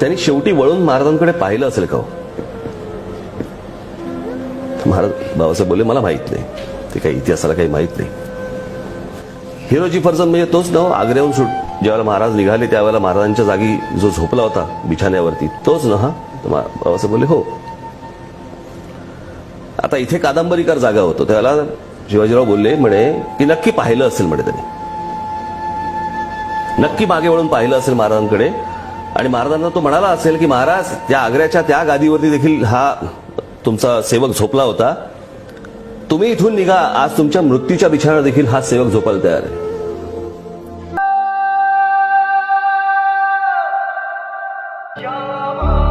त्यांनी शेवटी वळून महाराजांकडे पाहिलं असेल का हो? महाराज बाबासाहेब बोलले मला माहीत नाही. ते काही इतिहासाला काही माहीत नाही. हिरोजी फर्जन म्हणजे तोच ना हो, आग्र्याहून सुट ज्यावेळेला महाराज निघाले त्यावेळेला महाराजांच्या जागी जो झोपला होता बिछाण्यावरती तोच ना हा? बाबासाहेब बोलले हो. आता इथे कादंबरीकार जागा होतो त्याला शिवाजीराव बोलले म्हणे की नक्की पाहिलं असेल म्हणे त्याने. नक्की मागे वळून पाहिलं असेल महाराजांकडे आणि महाराजांना तो म्हणाला असेल की महाराज त्या आग्र्याच्या त्या गादीवरती देखील हा तुमचा सेवक झोपला होता तुम्ही इथून निघा आज तुमच्या मृत्यूच्या बिछाण्यावर देखील हा सेवक झोपायला तयार आहे Yeah.